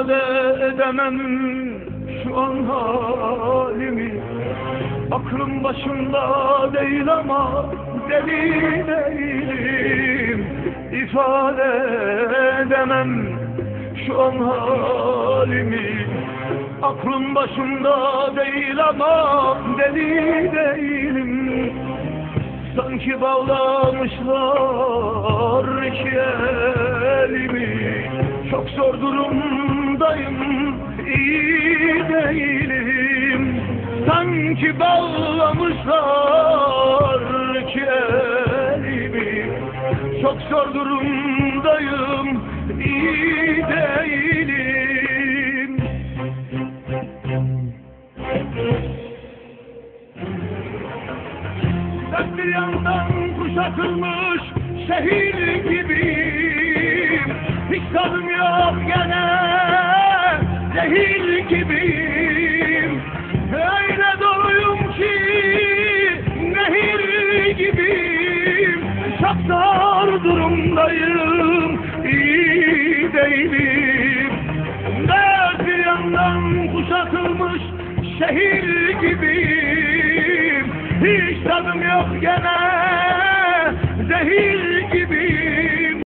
İfade edemem şu an halimi. Aklım başımda değil ama deli değilim. İfade edemem şu an halimi. Aklım başımda değil ama deli değilim. Sanki bağlamışlar iki elimi. Çok zor durumdayım, iyi değilim. Sanki bağlamışlar iki elimi Çok zor durumdayım, iyi değilim. Dört bir yandan kuşatılmış şehir gibiyim. Hiç tadım yok gene zehir gibiyim. Öyle doluyum ki nehir gibiyim. Çok zor durumdayım iyi değilim. Dört bir yandan kuşatılmış şehir gibiyim. Hiç tadım yok gene zehir gibiyim